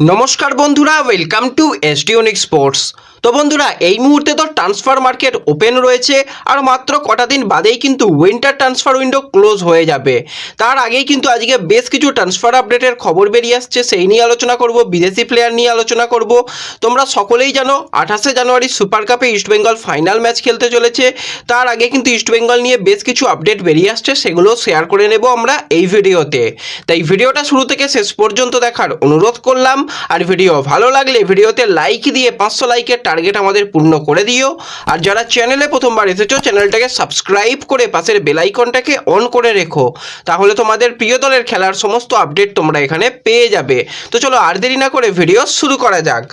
নমস্কার বন্ধুরা welcome to এস এসডিওনিক স্পোর্টস তো বন্ধুরা, এই মুহূর্তে তো ট্রান্সফার মার্কেট ওপেন রয়েছে, আর মাত্র কটা দিন বাদেই কিন্তু উইন্টার ট্রান্সফার উইন্ডো ক্লোজ হয়ে যাবে। তার আগেই কিন্তু আজকে বেশ কিছু ট্রান্সফার আপডেটের খবর বেরিয়ে আসছে, সেই নিয়ে আলোচনা করব, বিদেশি প্লেয়ার নিয়ে আলোচনা করব। তোমরা সকলেই জানো, আঠাশে জানুয়ারি সুপার কাপে ইস্টবেঙ্গল ফাইনাল ম্যাচ খেলতে চলেছে। তার আগে কিন্তু ইস্টবেঙ্গল নিয়ে বেশ কিছু আপডেট বেরিয়ে আসছে, সেগুলো শেয়ার করে নেব আমরা এই ভিডিওতে তাই ভিডিওটা শুরু থেকে শেষ পর্যন্ত দেখার অনুরোধ করলাম আর ভিডিও ভালো লাগলে ভিডিওতে লাইক দিয়ে পাঁচশো লাইকের টার্গেট আমাদের পূর্ণ করে দিও। আর যারা চ্যানেলে প্রথমবার এসেছ চ্যানেলটাকে সাবস্ক্রাইব করে পাশের বেলাইকনটাকে অন করে রেখো। তাহলে তোমাদের প্রিয় দলের খেলার সমস্ত আপডেট তোমরা এখানে পেয়ে যাবে। তো চলো আর দেরি না করে ভিডিও শুরু করা যাক।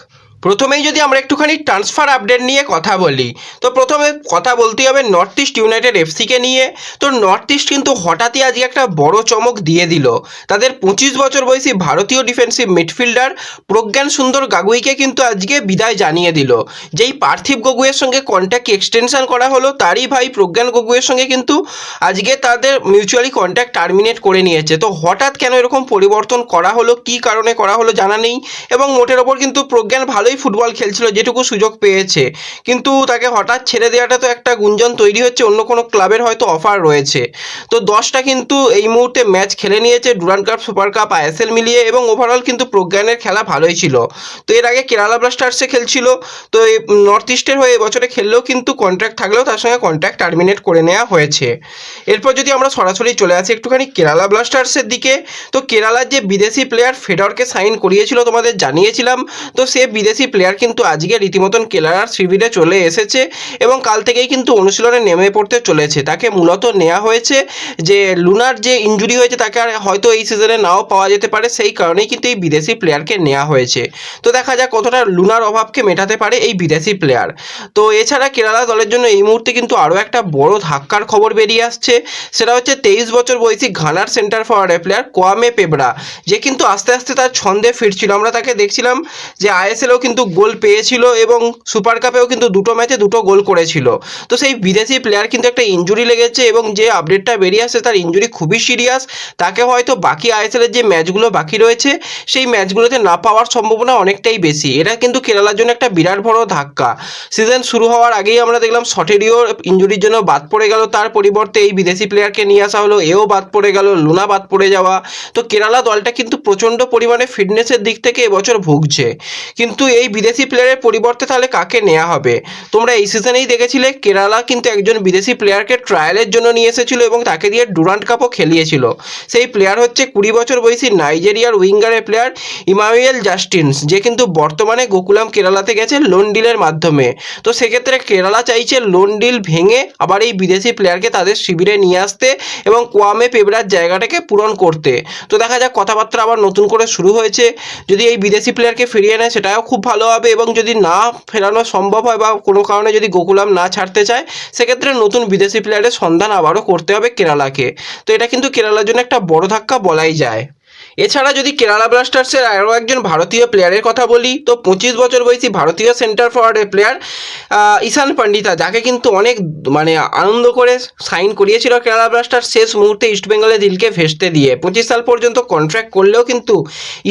প্রথমেই যদি আমরা একটুখানি ট্রান্সফার আপডেট নিয়ে কথা বলি, তো প্রথমে কথা বলতেই হবে নর্থ ইস্ট ইউনাইটেড এফসিকে নিয়ে। তো নর্থ ইস্ট কিন্তু হঠাৎই আজকে একটা বড় চমক দিয়ে দিল। তাদের পঁচিশ বছর বয়সী ভারতীয় ডিফেন্সিভ মিডফিল্ডার প্রজ্ঞান সুন্দর গাগুইকে কিন্তু আজকে বিদায় জানিয়ে দিল। যেই পার্থিব গগুয়ের সঙ্গে কন্ট্যাক্ট এক্সটেনশন করা হলো, তারই ভাই প্রজ্ঞান গগুয়ের সঙ্গে কিন্তু আজকে তাদের মিউচুয়ালি কন্ট্যাক্ট টার্মিনেট করে নিয়েছে। তো হঠাৎ কেন এরকম পরিবর্তন করা হলো, কী কারণে করা হলো জানা নেই। এবং মোটের ওপর কিন্তু প্রজ্ঞান ভালোই ফুটবল খেলছিল যেটুকু সুযোগ পেয়েছে। কিন্তু তাকে হঠাৎ ছেড়ে দেওয়াটা তো একটা গুঞ্জন তৈরি হচ্ছে, অন্য কোনো ক্লাবের হয়তো অফার রয়েছে। তো দশটা কিন্তু এই মুহূর্তে ম্যাচ খেলে নিয়েছে Durand cup super cup ISL মিলিয়ে এবং ওভারঅল কিন্তু প্রজ্ঞানের খেলা ভালোই ছিল। তো এর আগে কেরালা ব্লাস্টার্সে খেলছিল, তো এই নর্থ ইস্টের হয়ে এবছরে খেললেও কিন্তু কন্ট্রাক্ট থাকলেও তার সঙ্গে কন্ট্রাক্ট টার্মিনেট করে নেওয়া হয়েছে। এরপর যদি আমরা সরাসরি চলে আসি একটুখানি কেরালা ব্লাস্টার্সের দিকে, তো কেরালার যে বিদেশি প্লেয়ার ফেডরকে সাইন করিয়েছিল তোমাদের জানিয়েছিলাম, তো সে বিদেশি প্লেয়ার কিন্তু আজকে রীতিমতন কেরালার শিবিরে চলে এসেছে এবং কাল থেকেই কিন্তু অনুশীলনে নেমে পড়তে চলেছে। তাকে মূলত নেওয়া হয়েছে যে, লুনার যে ইঞ্জুরি হয়েছে তাকে আর হয়তো এই সিজনে নাও পাওয়া যেতে পারে, সেই কারণেই কিন্তু এই বিদেশি প্লেয়ারকে নেওয়া হয়েছে। তো দেখা যাক কতটা লুনার অভাবকে মেটাতে পারে এই বিদেশি প্লেয়ার তো এছাড়া কেরালা দলের জন্য এই মুহূর্তে কিন্তু আরও একটা বড় ধাক্কার খবর বেরিয়ে আসছে। সেটা হচ্ছে তেইশ বছর বয়সী ঘানার centre forward player Kwame Peprah যে কিন্তু আস্তে আস্তে তার ছন্দে ফিরছিল। আমরা তাকে দেখছিলাম যে আইএসএলও কিন্তু গোল পেয়েছিল এবং সুপার কাপেও কিন্তু দুটো ম্যাচে দুটো গোল করেছিল। তো সেই বিদেশি প্লেয়ার কিন্তু একটা ইঞ্জুরি লেগেছে এবং যে আপডেটটা বেরিয়ে আসছে তার ইঞ্জুরি খুবই সিরিয়াস তাকে হয়তো বাকি আইএসএলের যে ম্যাচগুলো বাকি রয়েছে, সেই ম্যাচগুলোতে না পাওয়ার সম্ভাবনা অনেকটাই বেশি। এটা কিন্তু কেরালার জন্য একটা বিরাট বড় ধাক্কা। সিজন শুরু হওয়ার আগেই আমরা দেখলাম সটেরিও ইঞ্জুরির জন্য বাদ পড়ে গেল। তার পরিবর্তে এই বিদেশি প্লেয়ারকে নিয়ে আসা হলো, এও বাদ পড়ে গেল, লুনা বাদ পড়ে যাওয়া। তো কেরালা দলটা কিন্তু প্রচণ্ড পরিমাণে ফিটনেসের দিক থেকে এবছর ভুগছে। কিন্তু এই বিদেশি প্লেয়ারের পরিবর্তে তাহলে কাকে নেওয়া হবে? তোমরা এই সিজনেই দেখেছিলে কেরালা কিন্তু একজন বিদেশি প্লেয়ারকে ট্রায়ালের জন্য নিয়ে এসেছিল এবং তাকে দিয়ে ডুরান্ট কাপও খেলিয়েছিল। সেই প্লেয়ার হচ্ছে কুড়ি বছর বয়সী নাইজেরিয়ার উইঙ্গারের প্লেয়ার ইমানুয়েল জাস্টিনস যে কিন্তু বর্তমানে গোকুলাম কেরালাতে গেছে লোন ডিলের মাধ্যমে। তো সেক্ষেত্রে কেরালা চাইছে লোন ডিল ভেঙে আবার এই বিদেশি প্লেয়ারকে তাদের শিবিরে নিয়ে আসতে এবং কোয়ামে পেবরার জায়গাটাকে পূরণ করতে। তো দেখা যাক, কথাবার্তা আবার নতুন করে শুরু হয়েছে। যদি এই বিদেশি প্লেয়ারকে ফিরিয়ে নেয়, সেটাও খুব ভালো হবে এবং যদি না ফেরানো সম্ভব হয় বা কোনো কারণে যদি গোকুলাম না ছাড়তে চায়, সেক্ষেত্রে নতুন বিদেশি প্লেয়ারের সন্ধান আবারও করতে হবে কেরালাকে। তো এটা কিন্তু কেরালার জন্য একটা বড় ধাক্কা বলাই যায়। এছাড়া যদি কেরালা ব্লাস্টার্সের আরও একজন ভারতীয় প্লেয়ারের কথা বলি, তো পঁচিশ বছর বয়সী ভারতীয় সেন্টার ফরওয়ার্ডের প্লেয়ার ঈশান পণ্ডিতা, যাকে কিন্তু অনেক মানে আনন্দ করে সাইন করিয়েছিল কেরালা ব্লাস্টার্স শেষ মুহূর্তে ইস্টবেঙ্গলের দিলকে ভেস্তে দিয়ে। পঁচিশ সাল পর্যন্ত কন্ট্রাক্ট করলেও কিন্তু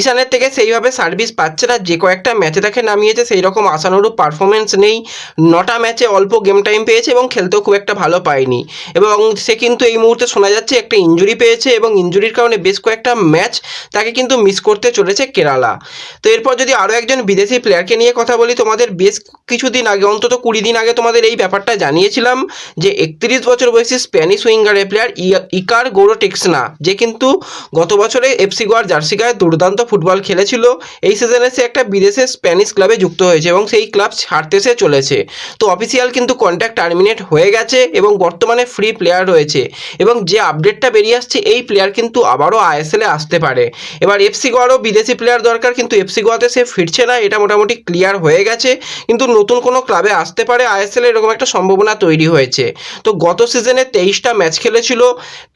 ঈশানের থেকে সেইভাবে সার্ভিস পাচ্ছে না, যে কয়েকটা ম্যাচে তাকে নামিয়েছে সেই রকম আশানুরূপ পারফরমেন্স নেই। নটা ম্যাচে অল্প গেম টাইম পেয়েছে এবং খেলতেও খুব একটা ভালো পায়নি। এবং সে কিন্তু এই মুহূর্তে শোনা যাচ্ছে একটা ইঞ্জুরি পেয়েছে এবং ইঞ্জুরির কারণে বেশ কয়েকটা ম্যাচ তাকে কিন্তু মিস করতে চলেছে কেরালা। তো এরপর যদি আরও একজন বিদেশি প্লেয়ারকে নিয়ে কথা বলি, তোমাদের বেশ কিছুদিন আগে, অন্তত কুড়ি দিন আগে তোমাদের এই ব্যাপারটা জানিয়েছিলাম যে একত্রিশ বছর বয়সী স্প্যানিশ উইঙ্গারের প্লেয়ার ইকার গৌরো টেক্সনা যে কিন্তু গত বছরে এফসি গোয়ার জার্সি গায়ে দুর্দান্ত ফুটবল খেলেছিল, এই সিজনে সে একটা বিদেশের স্প্যানিশ ক্লাবে যুক্ত হয়েছে এবং সেই ক্লাব ছাড়তে সে চলেছে। তো অফিসিয়াল কিন্তু কন্ট্যাক্ট টার্মিনেট হয়ে গেছে এবং বর্তমানে ফ্রি প্লেয়ার রয়েছে এবং যে আপডেটটা বেরিয়ে আসছে, এই প্লেয়ার কিন্তু আবারও আইএসএলে আসতে পারে। এবার এফসি গোয়ারও বিদেশি প্লেয়ার দরকার, কিন্তু এফসি গোয়াতে সে ফিরছে না, এটা মোটামুটি ক্লিয়ার হয়ে গেছে। কিন্তু নতুন কোনো ক্লাবে আসতে পারে আইএসএল এরকম একটা সম্ভাবনা তৈরি হয়েছে। তো গত সিজনে তেইশটা ম্যাচ খেলেছিল,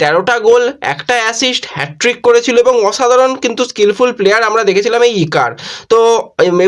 তেরোটা গোল, একটা অ্যাসিস্ট হ্যাট্রিক করেছিল এবং অসাধারণ কিন্তু স্কিলফুল প্লেয়ার আমরা দেখেছিলাম এই ইকার। তো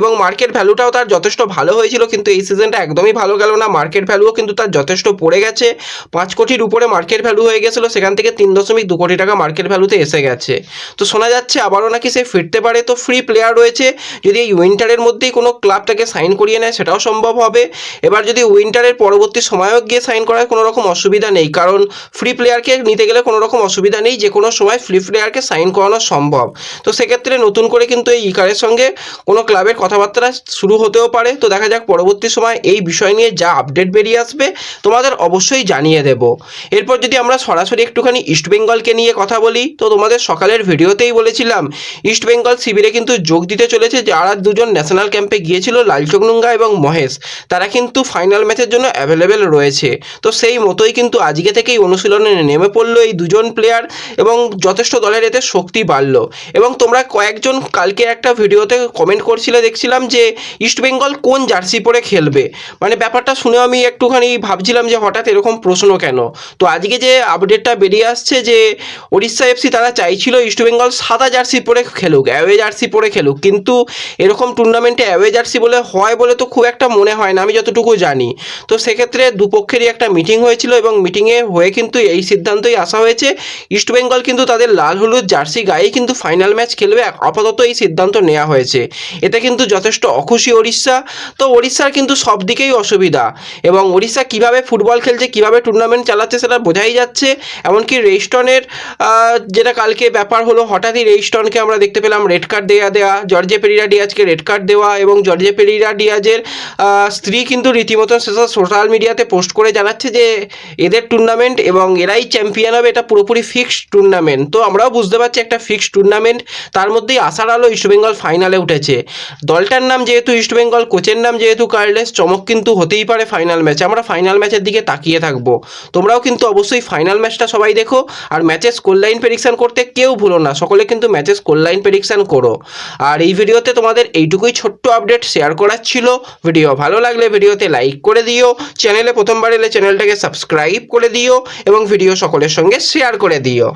এবং মার্কেট ভ্যালুটাও তার যথেষ্ট ভালো হয়েছিল কিন্তু এই সিজনটা একদমই ভালো গেল না। মার্কেট ভ্যালুও কিন্তু তার যথেষ্ট পড়ে গেছে। পাঁচ কোটির উপরে মার্কেট ভ্যালু হয়ে গেছিল, সেখান থেকে তিন দশমিক দু কোটি টাকা মার্কেট ভ্যালুতে এসে গেছে। তো শোনা যাচ্ছে আবারও নাকি সে ফিরতে পারে। তো ফ্রি প্লেয়ার রয়েছে। যদি এই উইন্টারের মধ্যেই কোনো ক্লাব তাকে সাইন করিয়ে নেয়, সেটাও সম্ভব হবে। এবার যদি উইন্টারের পরবর্তী সময়ও গিয়ে সাইন করার কোনো রকম অসুবিধা নেই, কারণ ফ্রি প্লেয়ারকে নিতে গেলে কোনো রকম অসুবিধা নেই, যে কোনো সময় ফ্রি প্লেয়ারকে সাইন করানো সম্ভব। তো সেক্ষেত্রে নতুন করে কিন্তু এই ইকারের সঙ্গে কোনো ক্লাবের কথাবার্তা শুরু হতেও পারে। তো দেখা যাক পরবর্তী সময় এই বিষয় নিয়ে যা আপডেট বেরিয়ে আসবে, তোমাদের অবশ্যই জানিয়ে দেব। এরপর যদি আমরা সরাসরি একটুখানি ইস্টবেঙ্গলকে নিয়ে কথা বলি, তো তোমাদের সকালের ভিডিওতেই বলেছিলাম ইস্টবেঙ্গল শিবিরে কিন্তু যোগ দিতে চলেছে যারা দুজন ন্যাশনাল ক্যাম্পে গিয়েছিল, লালচকনুঙ্গা এবং মহেশ। তারা কিন্তু ফাইনাল ম্যাচের জন্য অ্যাভেলেবেল রয়েছে। তো সেই মতোই কিন্তু আজকে থেকেই অনুশীলনে নেমে পড়ল এই দুজন প্লেয়ার এবং যথেষ্ট দলের এতে শক্তি বাড়লো। এবং তোমরা কয়েকজন কালকে একটা ভিডিওতে কমেন্ট করছিলে, দেখছিলাম যে ইস্টবেঙ্গল কোন জার্সি পরে খেলবে? মানে ব্যাপারটা শুনে আমি একটুখানি ভাবছিলাম যে হঠাৎ এরকম প্রশ্ন কেন? তো আজকে যে আপডেটটা বেরিয়ে আসছে যে ওড়িশা এফসি তারা চাইছিল ইস্টবেঙ্গল সাদা জার্সি পরে খেলুক অ্যাওয়ে জার্সি পরে খেলুক। কিন্তু এরকম টুর্নামেন্টে অ্যাওয়ে জার্সি বলে হয় বলে তো খুব একটা মনে হয় না, আমি যতটুকু জানি। তো সেক্ষেত্রে দুপক্ষেরই একটা মিটিং হয়েছিল এবং মিটিংয়ে হয়ে কিন্তু এই সিদ্ধান্তই আসা হয়েছে। ইস্টবেঙ্গল কিন্তু তাদের লাল হলুদ জার্সি গায়েই কিন্তু ফাইনাল ম্যাচ খেলবে। আপাতত এই সিদ্ধান্ত নেওয়া হয়েছে। এতে কিন্তু যথেষ্ট অখুশি ওড়িশা। তো ওড়িশার কিন্তু সব দিকেই অসুবিধা। এবং ওড়িশা কীভাবে ফুটবল খেলছে, কীভাবে টুর্নামেন্ট চালাচ্ছে সেটা বোঝাই যাচ্ছে। এমনকি রেইস্টনের যেটা কালকে ব্যাপার হলো, হঠাৎই রেইস্টনকে আমরা দেখতে পেলাম, রেড কার্ড দেওয়া দেওয়া জর্জে পেরিরা ডিয়াজকে রেড কার্ড দেওয়া এবং জর্জে পেরিরা ডিয়াজের স্ত্রী কিন্তু রীতিমতো সেসব সোশ্যাল মিডিয়াতে পোস্ট করে জানাচ্ছে যে এদের টুর্নামেন্ট এবং এরাই চ্যাম্পিয়ন হবে, এটা পুরোপুরি ফিক্সড টুর্নামেন্ট তো আমরাও বুঝতে পারছি একটা ফিক্সড টুর্নামেন্ট তার মধ্যেই আশার আলো ইস্টবেঙ্গল ফাইনালে উঠেছে। দলটার নাম যেহেতু ইস্টবেঙ্গল কোচের নাম যেহেতু কার্লেস চমক কিন্তু হতেই পারে ফাইনাল ম্যাচে আমরা ফাইনাল ম্যাচের দিকে তাকিয়ে থাকব। তোমরাও কিন্তু অবশ্যই ফাইনাল ম্যাচটা সবাই দেখো, আর ম্যাচের লাইন প্রেডিকশন করতে কেউ ভুলো না। সকলে কিন্তু ম্যাচের লাইন প্রেডিকশন করো। আর এই ভিডিওতে তোমাদের এইটুকুই ছোট্ট আপডেট শেয়ার করার ছিল। ভিডিও। ভালো লাগলে ভিডিওতে লাইক করে দিও, চ্যানেলে প্রথমবার এলে চ্যানেলটাকে সাবস্ক্রাইব করে দিও এবং ভিডিও সকলের সঙ্গে শেয়ার করে দিও।